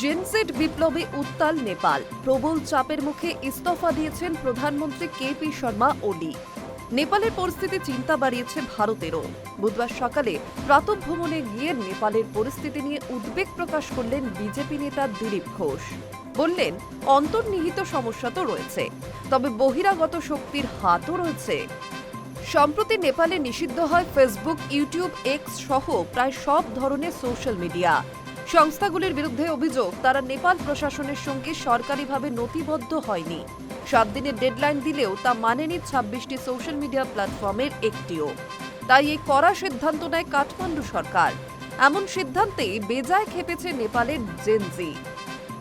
জেনসেট বিপ্লবে উত্তাল নেপাল। প্রবল চাপের মুখে ইস্তফা দিয়েছেন প্রধানমন্ত্রী কে পি শর্মা ওলি নেপালের পরিস্থিতি চিন্তা বাড়িয়েছে ভারতেরও। বুধবার সকালে প্রাতঃভ্রমণে গিয়ে নেপালের পরিস্থিতি নিয়ে উদ্বেগ প্রকাশ করলেন বিজেপি নেতা দিলীপ ঘোষ। বললেন, অন্তর্নিহিত সমস্যা তো রয়েছে, তবে বহিরাগত শক্তির হাতও রয়েছে। সম্প্রতি নেপালে নিষিদ্ধ হয় ফেসবুক, ইউটিউব, এক্স সহ প্রায় সব ধরনের সোশ্যাল মিডিয়া। সংস্থাগুলির বিরুদ্ধে অভিযোগ, তারা নেপাল প্রশাসনের সঙ্গে সরকারিভাবে নথিবদ্ধ হয়নি। সাত দিনের ডেডলাইন দিলেও তা মানেনি ছাব্বিশটি সোশ্যাল মিডিয়া প্ল্যাটফর্মের একটিও। তাই এই কড়া সিদ্ধান্ত নেয় কাঠমান্ডু সরকার। এমন সিদ্ধান্তে বেজায় খেপেছে নেপালের জেনজি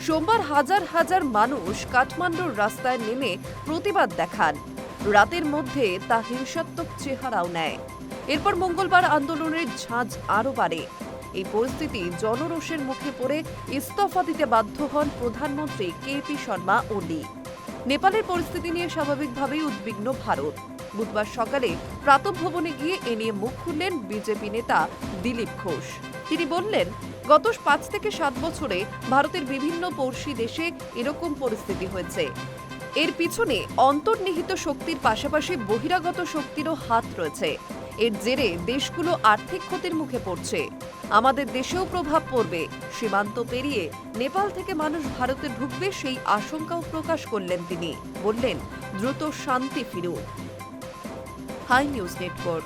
সোমবার হাজার হাজার মানুষ কাঠমান্ডুর রাস্তায় নেমে প্রতিবাদ দেখান। রাতের মধ্যে তা হিংসাত্মক চেহারাও নেয়। এরপর মঙ্গলবার আন্দোলনের ঝাঁজ আরও বাড়ে। এই পরিস্থিতি জনরোষের মুখে পড়ে ইস্তফা দিতে বাধ্য হন প্রধানমন্ত্রী কে পি শর্মা ওলি নেপালের পরিস্থিতি নিয়ে স্বাভাবিকভাবেই উদ্বিগ্ন ভারত। বুধবার সকালে প্রাতঃভবনে গিয়ে এ নিয়ে মুখ খুললেন বিজেপি নেতা দিলীপ ঘোষ। তিনি বললেন, গত পাঁচ থেকে সাত বছরে ভারতের বিভিন্ন পড়শি দেশে এরকম পরিস্থিতি হয়েছে। এর পিছনে অন্তর্নিহিত শক্তির পাশাপাশি বহিরাগত শক্তিরও হাত রয়েছে। এর জেরে দেশগুলো আর্থিক ক্ষতির মুখে পড়ছে। আমাদের দেশেও প্রভাব পড়বে। সীমান্ত পেরিয়ে নেপাল থেকে মানুষ ভারতে ঢুকবে সেই আশঙ্কাও প্রকাশ করলেন তিনি। বললেন, দ্রুত শান্তি ফিরুক। High news network.